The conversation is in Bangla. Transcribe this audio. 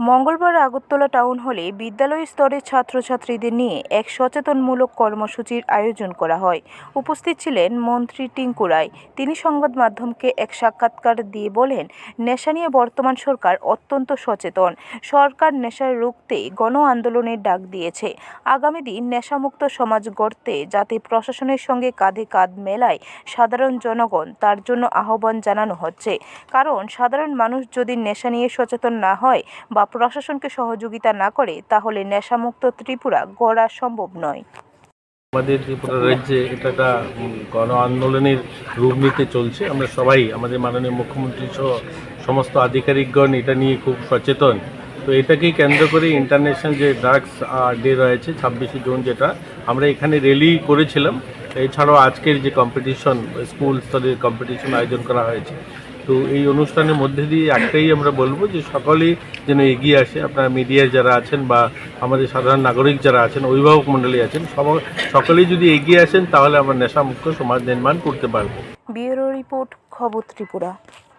মঙ্গলবার আগরতলা টাউন হলে বিদ্যালয় স্তরের ছাত্রছাত্রীদের নিয়ে এক সচেতনমূলক কর্মসূচির আয়োজন করা হয়। উপস্থিত ছিলেন মন্ত্রী টিঙ্কু রায়। তিনি সংবাদ মাধ্যমকে এক সাক্ষাৎকার দিয়ে বলেন, নেশা নিয়ে বর্তমান সরকার অত্যন্ত সচেতন। সরকার নেশার রুখতে গণ আন্দোলনের ডাক দিয়েছে। আগামী দিন নেশামুক্ত সমাজ গড়তে যাতে প্রশাসনের সঙ্গে কাঁধে কাঁধ মেলায় সাধারণ জনগণ, তার জন্য আহ্বান জানানো হচ্ছে। কারণ, সাধারণ মানুষ যদি নেশা নিয়ে সচেতন না হয় বা প্রশাসনকে সহযোগিতা না করে, তাহলে নেশামুক্ত ত্রিপুরা গড়া সম্ভব নয়। আমাদের ত্রিপুরা রাজ্যে এটা একটা গণ আন্দোলনের রূপ নিতে চলছে। আমরা সবাই, আমাদের মাননীয় মুখ্যমন্ত্রী সহ সমস্ত আধিকারিকগণ এটা নিয়ে খুব সচেতন। তো এটাকেই কেন্দ্র করে ইন্টারন্যাশনাল যে ড্রাগস ডে রয়েছে, ছাব্বিশে জুন যেটা, আমরা এখানে র্যালি করেছিলাম। এছাড়াও আজকের যে কম্পিটিশন স্কুল স্তরের কম্পিটিশন আয়োজন করা হয়েছে। তো এই অনুষ্ঠানের মধ্যে দিয়ে একটাই আমরা বলব যে সকলেই যেন এগিয়ে আসে। আপনার মিডিয়ায় যারা আছেন বা আমাদের সাধারণ নাগরিক যারা আছেন, অভিভাবক মণ্ডলী আছেন, সব, সকলেই যদি এগিয়ে আসেন তাহলে আমরা নেশামুক্ত সমাজ নির্মাণ করতে পারব। ব্যুরো রিপোর্ট, খবর ত্রিপুরা।